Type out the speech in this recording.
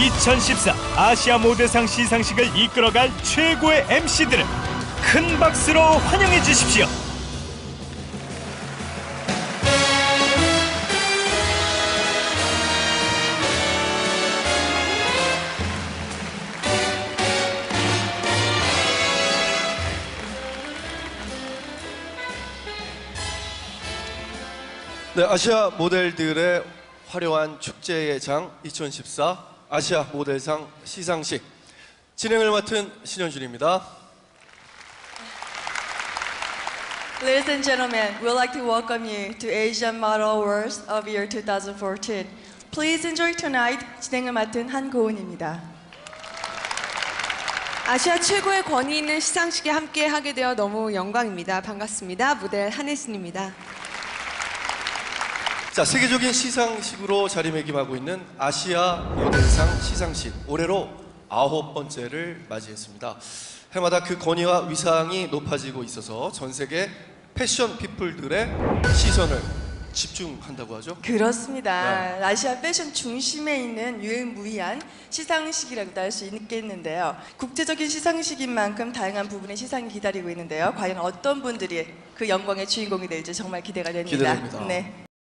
2014 아시아 모델상 시상식을 이끌어갈 최고의 MC들을 큰 박수로 환영해 주십시오. 네, 아시아 모델들의 화려한 축제의 장 2014 아시아 모델상 시상식 진행을 맡은 신현준입니다. Ladies and gentlemen, we'd like to welcome you to Asian Model Awards of year 2014. Please enjoy tonight. 진행을 맡은 한고은입니다. 아시아 최고의 권위 있는 시상식에 함께 하게 되어 너무 영광입니다. 반갑습니다. 모델 한혜진입니다. 자, 세계적인 시상식으로 자리매김하고 있는 아시아 모델상 시상식 올해로 아홉 번째를 맞이했습니다. 해마다 그 권위와 위상이 높아지고 있어서 전 세계 패션 피플들의 시선을 집중한다고 하죠. 그렇습니다. 아시아 패션 중심에 있는 유일무이한 시상식이라고도 할 수 있겠는데요. 국제적인 시상식인 만큼 다양한 부분의 시상이 기다리고 있는데요. 과연 어떤 분들이 그 영광의 주인공이 될지 정말 기대가 됩니다. 기대됩니다. 네.